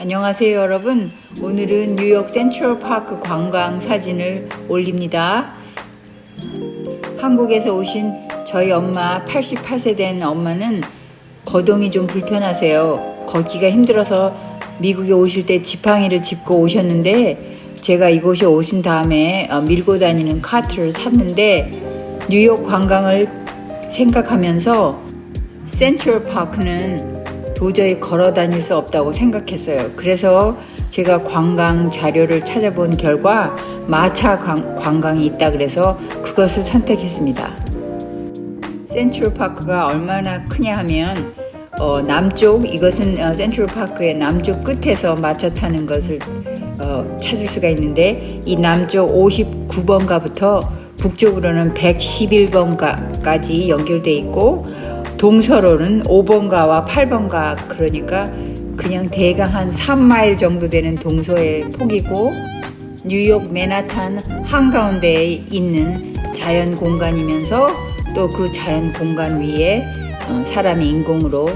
안녕하세요 여러분. 오늘은 뉴욕 센트럴파크 관광 사진을 올립니다. 한국에서 오신 저희 엄마 88세 된 엄마는 거동이 좀 불편하세요. 걷기가 힘들어서 미국에 오실 때 지팡이를 짚고 오셨는데 제가 이곳에 오신 다음에 어, 밀고 다니는 카트를 샀는데 뉴욕 관광을 생각하면서 센트럴파크는 도저히 걸어 다닐 수 없다고 생각했어요. 그래서 제가 관광 자료를 찾아본 결과 마차 관, 관광이 있다 그래서 그것을 선택했습니다. 센트럴파크가 얼마나 크냐 하면 어, 남쪽 이것은 어, 센트럴파크의 남쪽 끝에서 마차 타는 것을 어, 찾을 수가 있는데 이 남쪽 59번가부터 북쪽으로는 111번가까지 연결돼 있고 동서로는 5번가와 8번가 그러니까 그냥 대강 한 3마일 정도 되는 동서의 폭이고 뉴욕 맨하탄 한가운데에 있는 자연 공간이면서 또 그 자연 공간 위에 어, 사람이 인공으로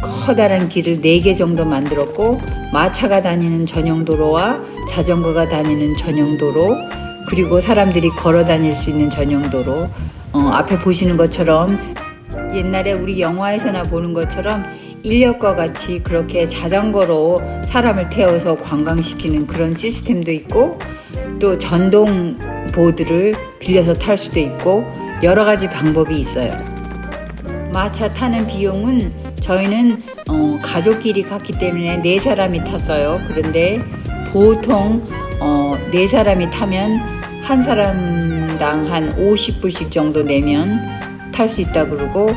커다란 길을 4개 정도 만들었고 마차가 다니는 전용 도로와 자전거가 다니는 전용 도로 그리고 사람들이 걸어 다닐 수 있는 전용 도로 어, 앞에 보시는 것처럼 옛날에 우리 영화에서나 보는 것처럼 인력과 같이 그렇게 자전거로 사람을 태워서 관광시키는 그런 시스템도 있고 또 전동 보드를 빌려서 탈 수도 있고 여러 가지 방법이 있어요. 마차 타는 비용은 저희는 어, 가족끼리 갔기 때문에 네 사람이 탔어요. 그런데 보통 어, 네 사람이 타면 한 사람당 한 50불씩 정도 내면 탈 수 있다 그러고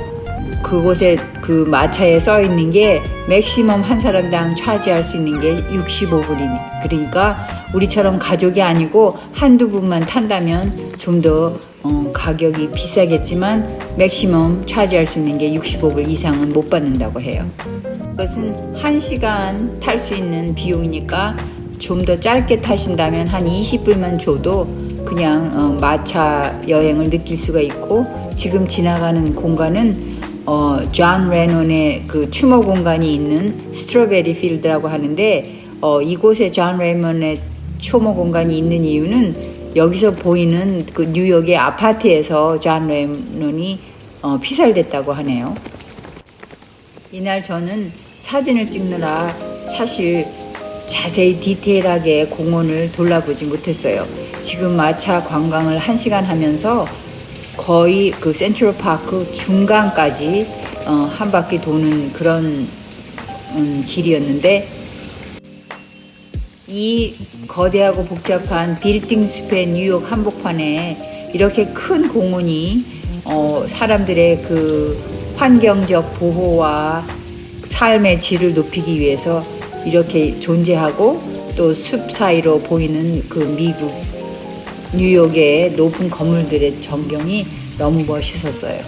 그곳에 그 마차에 써 있는 게 맥시멈 한 사람당 차지할 수 있는 게 65불이니 그러니까 우리처럼 가족이 아니고 한두 분만 탄다면 좀더 어, 가격이 비싸겠지만 맥시멈 차지할 수 있는 게 65불 이상은 못 받는다고 해요. 그것은 한시간 탈 수 있는 비용이니까 좀 더 짧게 타신다면 한 20불만 줘도 그냥 어, 마차 여행을 느낄 수가 있고 지금 지나가는 공간은 어, 존 레논의 그 추모 공간이 있는 스트로베리 필드라고 하는데 어, 이곳에 존 레논의 추모 공간이 있는 이유는 여기서 보이는 그 뉴욕의 아파트에서 존 레논이 어, 피살됐다고 하네요. 이날 저는 사진을 찍느라 사실 자세히 디테일하게 공원을 돌아보지 못했어요. 지금 마차 관광을 한 시간 하면서 거의 그 센트럴파크 중간까지 어, 한 바퀴 도는 그런 음, 길이었는데 이 거대하고 복잡한 빌딩 숲의 뉴욕 한복판에 이렇게 큰 공원이 어, 사람들의 그 환경적 보호와 삶의 질을 높이기 위해서 이렇게 존재하고 또 숲 사이로 보이는 그 미국 뉴욕의 높은 건물들의 전경이 너무 멋있었어요.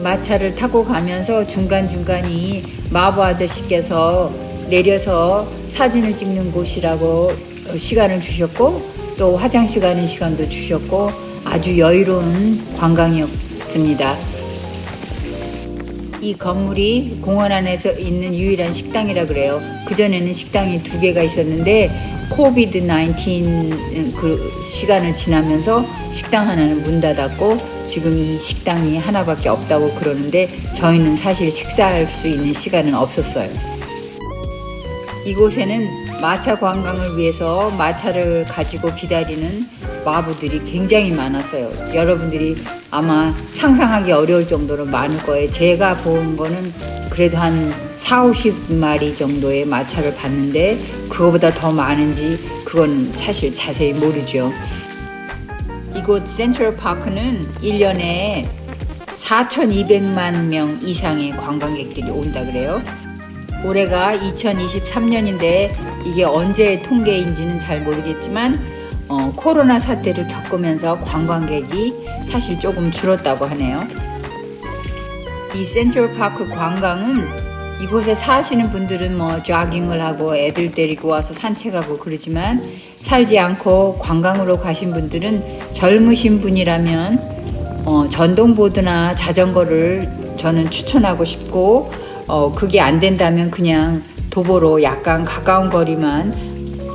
마차를 타고 가면서 중간중간이 마부 아저씨께서 내려서 사진을 찍는 곳이라고 시간을 주셨고 또 화장실 가는 시간도 주셨고 아주 여유로운 관광이었습니다. 이 건물이 공원 안에서 있는 유일한 식당이라 그래요. 그전에는 식당이 두 개가 있었는데 코비드 19그 시간을 지나면서 식당 하나는 문 닫았고 지금 이 식당이 하나밖에 없다고 그러는데 저희는 사실 식사할 수 있는 시간은 없었어요. 이곳에는 마차 관광을 위해서 마차를 가지고 기다리는 마부들이 굉장히 많았어요. 여러분들이 아마 상상하기 어려울 정도로 많을 거예요. 제가 본 거는 그래도 한 4, 50마리 정도의 마차를 봤는데 그거보다 더 많은지 그건 사실 자세히 모르죠. 이곳 센트럴 파크는 1년에 4,200만 명 이상의 관광객들이 온다 그래요. 올해가 2023년인데 이게 언제 통계인지는 잘 모르겠지만 어, 코로나 사태를 겪으면서 관광객이 사실 조금 줄었다고 하네요. 이 센트럴 파크 관광은 이곳에 사시는 분들은 뭐 조깅을 하고 애들 데리고 와서 산책하고 그러지만 살지 않고 관광으로 가신 분들은 젊으신 분이라면 어, 전동보드나 자전거를 저는 추천하고 싶고 어, 그게 안 된다면 그냥 도보로 약간 가까운 거리만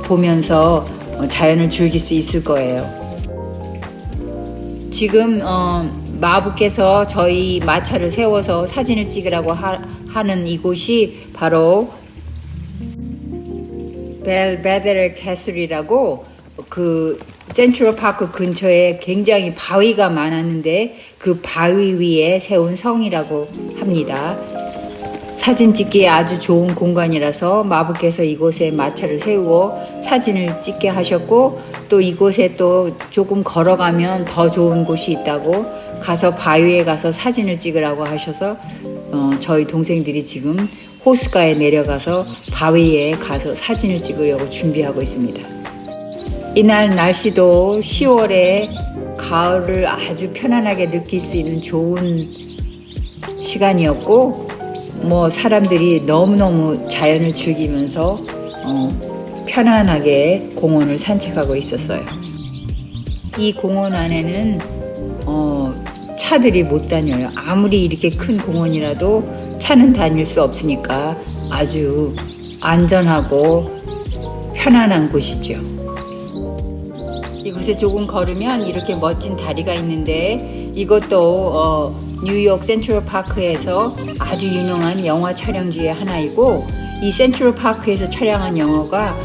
보면서 어, 자연을 즐길 수 있을 거예요. 지금 어, 마부께서 저희 마차를 세워서 사진을 찍으라고 하, 하는 이곳이 바로 벨베데르 캐슬이라고 그 센트럴 파크 근처에 굉장히 바위가 많았는데 그 바위 위에 세운 성이라고 합니다. 사진 찍기에 아주 좋은 공간이라서 마부께서 이곳에 마차를 세우고 사진을 찍게 하셨고 또 이곳에 또 조금 걸어가면 더 좋은 곳이 있다고 가서 바위에 가서 사진을 찍으라고 하셔서 어, 저희 동생들이 지금 호수가에 내려가서 바위에 가서 사진을 찍으려고 준비하고 있습니다. 이날 날씨도 10월에 가을을 아주 편안하게 느낄 수 있는 좋은 시간이었고 뭐 사람들이 너무너무 자연을 즐기면서 어, 편안하게 공원을 산책하고 있었어요. 이 공원 안에는 어, 차들이 못 다녀요. 아무리 이렇게 큰 공원이라도 차는 다닐 수 없으니까 아주 안전하고 편안한 곳이죠. 이곳에 조금 걸으면 이렇게 멋진 다리가 있는데 이것도 어, 뉴욕 센트럴 파크에서 아주 유명한 영화 촬영지의 하나이고 이 센트럴 파크에서 촬영한 영화가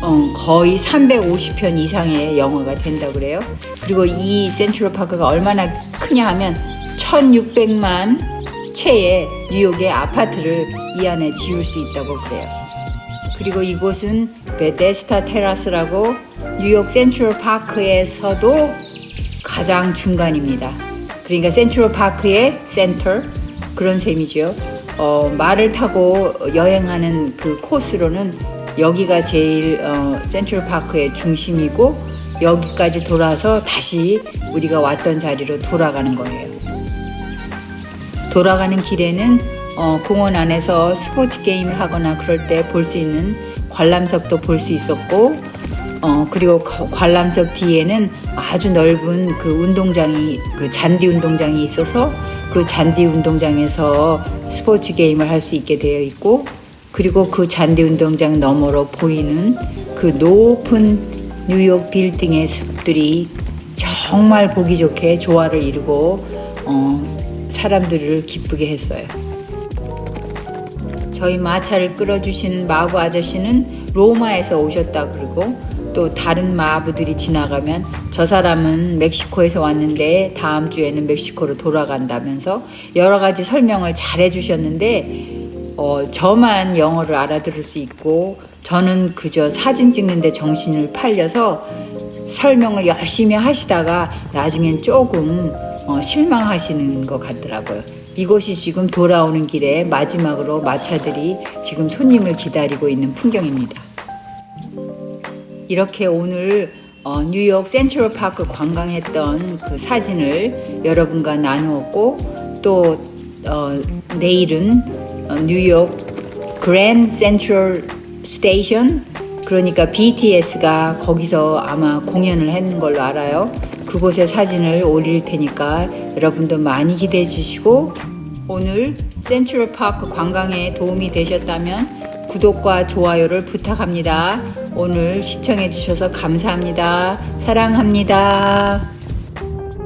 어, 거의 350편 이상의 영화가 된다고 그래요. 그리고 이 센트럴 파크가 얼마나 크냐 하면 1600만 채의 뉴욕의 아파트를 이 안에 지을 수 있다고 그래요. 그리고 이곳은 베데스타 테라스라고 뉴욕 센트럴 파크에서도 가장 중간입니다. 그러니까 센트럴 파크의 센터 그런 셈이죠. 어, 말을 타고 여행하는 그 코스로는 여기가 제일 어, 센트럴 파크의 중심이고 여기까지 돌아서 다시 우리가 왔던 자리로 돌아가는 거예요. 돌아가는 길에는 어, 공원 안에서 스포츠 게임을 하거나 그럴 때 볼 수 있는 관람석도 볼 수 있었고 어, 그리고 거- 관람석 뒤에는 아주 넓은 그 운동장이 그 잔디 운동장이 있어서 그 잔디 운동장에서 스포츠 게임을 할 수 있게 되어 있고 그리고 그 잔디 운동장 너머로 보이는 그 높은 뉴욕 빌딩의 숲들이 정말 보기 좋게 조화를 이루고 어, 사람들을 기쁘게 했어요. 저희 마차를 끌어주신 마부 아저씨는 로마에서 오셨다 그러고 또 다른 마부들이 지나가면 저 사람은 멕시코에서 왔는데 다음 주에는 멕시코로 돌아간다면서 여러 가지 설명을 잘 해주셨는데 어, 저만 영어를 알아들을 수 있고 저는 그저 사진 찍는데 정신을 팔려서 설명을 열심히 하시다가 나중엔 조금 어, 실망하시는 것 같더라고요. 이곳이 지금 돌아오는 길에 마지막으로 마차들이 지금 손님을 기다리고 있는 풍경입니다. 이렇게 오늘 어, 뉴욕 센트럴 파크 관광했던 그 사진을 여러분과 나누었고 또 어, 내일은 어, 뉴욕 그랜 센트럴 스테이션 그러니까 BTS가 거기서 아마 공연을 했는 걸로 알아요. 그곳의 사진을 올릴 테니까 여러분도 많이 기대해 주시고 오늘 센트럴 파크 관광에 도움이 되셨다면 구독과 좋아요를 부탁합니다. 오늘 시청해 주셔서 감사합니다. 사랑합니다.